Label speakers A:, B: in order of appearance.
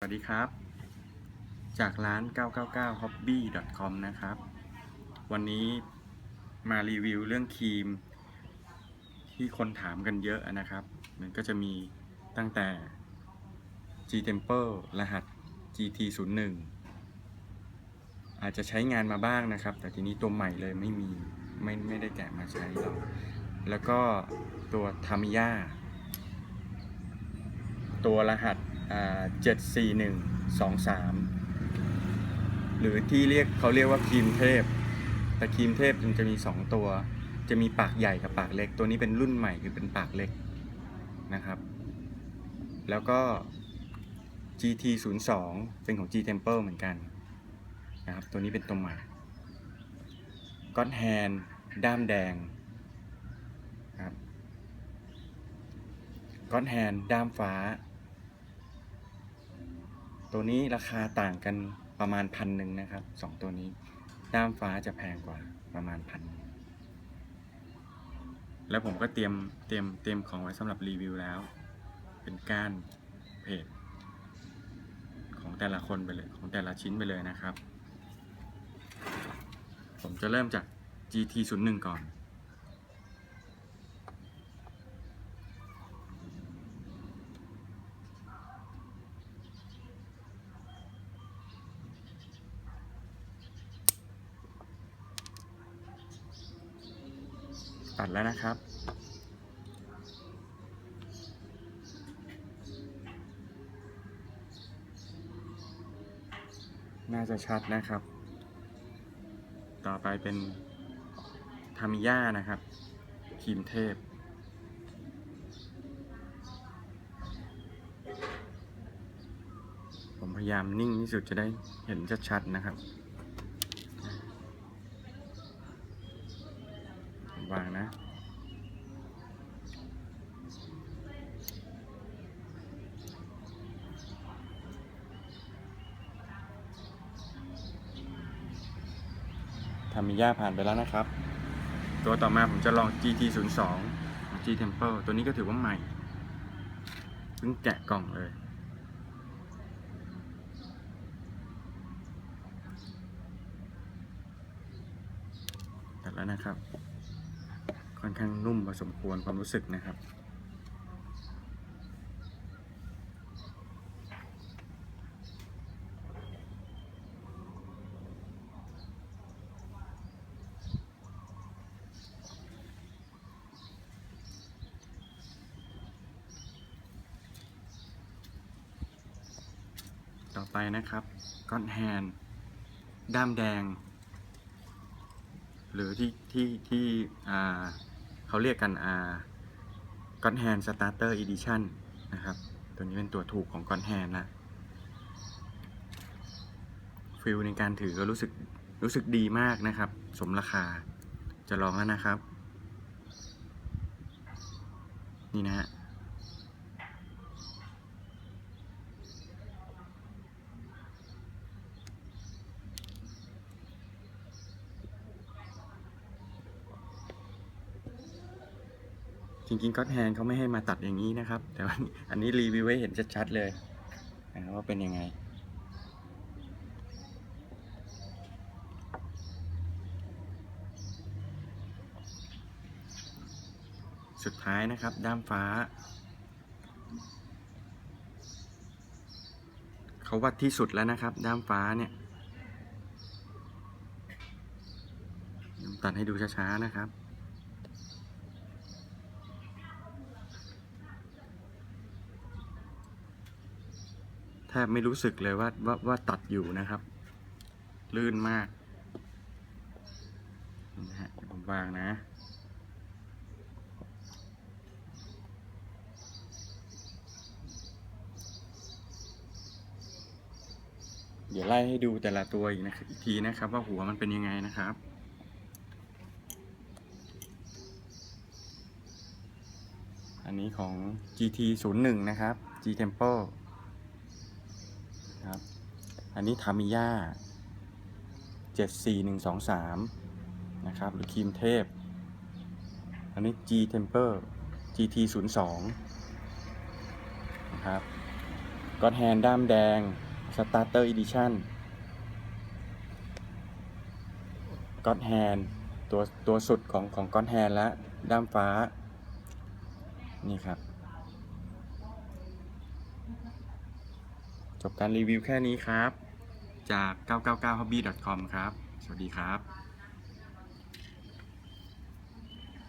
A: สวัสดีครับ จากร้าน 999 hobby com นะครับ วันนี้มารีวิวเรื่องครีม ที่คนถามกันเยอะนะครับ มันก็จะมีตั้งแต่ G Temper รหัส GT 0 1อาจจะใช้งานมาบ้างนะครับ แต่ทีนี้ตัวใหม่เลยไม่มี ไม่ไม่ได้แกะมาใช้หรอกแล้วก็ตัว Tamiya ตัวรหัส เจ็ดสี่หนึ่งสองสามหรือที่เรียกเขาเรียกว่าครีมเทพ แต่ครีมเทพมันจะมีสองตัว จะมีปากใหญ่กับปากเล็ก ตัวนี้เป็นรุ่นใหม่คือเป็นปากเล็กนะครับ แล้วก็ GT 0 2เป็นของ G Temple เหมือนกันนะครับ ตัวนี้เป็นตัวใหม่ก้อนแฮนด้ามแดงครับก้อนแฮนด้ามฟ้า ตัวนี้ราคาต่างกันประมาณพันหนึ่งนะครับสองตัวนี้ด้ามฟ้าจะแพงกว่าประมาณพันแล้วผมก็เตรียมเตรียมเตรียมของไว้สำหรับรีวิวแล้ว เป็นก้านเพจของแต่ละคนไปเลยของแต่ละชิ้นไปเลยนะครับ ผมจะเริ่มจาก GT 0 1 ก่อน ตัดแล้วนะครับ น่าจะชัดนะครับ ต่อไปเป็นทามิย่านะครับครีมเทพผมพยายามนิ่งที่สุดจะได้เห็นชัดๆนะครับ ผม วางนะทามิยาผ่านไปแล้วนะครับ ตัวต่อมาผมจะลอง GT 0 2 G Temple ตัวนี้ก็ถือว่าใหม่ เพิ่งแกะกล่องเลยแล้วนะครับ อนข้างนุ่มพอสมควรความรู้สึกนะครับ ต่อไปนะครับก้อนแฮนด้ามแดง หรือที่ที่ที่อ่า เขาเรียกกันอ่าก้อนแฮนสตาร์เตอร์อีดิชันนะครับ ตัวนี้เป็นตัวถูกของก้อนแฮนนะฟิลในการถือก็รู้สึกรู้สึกดีมากนะครับ สมราคาจะลองแล้วนะครับ นี่นะฮะ จริงๆก็แทนเขาไม่ให้มาตัดอย่างนี้นะครับ แต่ว่าอันนี้รีวิวไว้เห็นชัดๆเลยนะครับว่าเป็นยังไง สุดท้ายนะครับด้ามฟ้า เขาวัดที่สุดแล้วนะครับ ด้ามฟ้าเนี่ยตัดให้ดูช้าๆนะครับ แทบไม่รู้สึกเลยว่าว่าว่าตัดอยู่นะครับ ลื่นมากนะฮะวผมวางนะเดี๋ยวไล่ให้ดูแต่ละตัวอีกนะครับอีกทีนะครับ ว่าหัวมันเป็นยังไงนะครับ อันนี้ของ GT 0 1 นะครับ G Temple ครับ อันนี้ทามิย่าเจ็ดสี่หนึ่งสองสามนะครับ หรือครีมเทพ อันนี้ G Temper GT 0 2นะครับก็อดแฮนด้ามแดง Starter Edition ก็อดแฮนตัวตัวสุดของของก็อดแฮนและด้ามฟ้า นี่ครับ จบการรีวิวแค่นี้ครับ จาก 999hobby.com ครับ สวัสดีครับ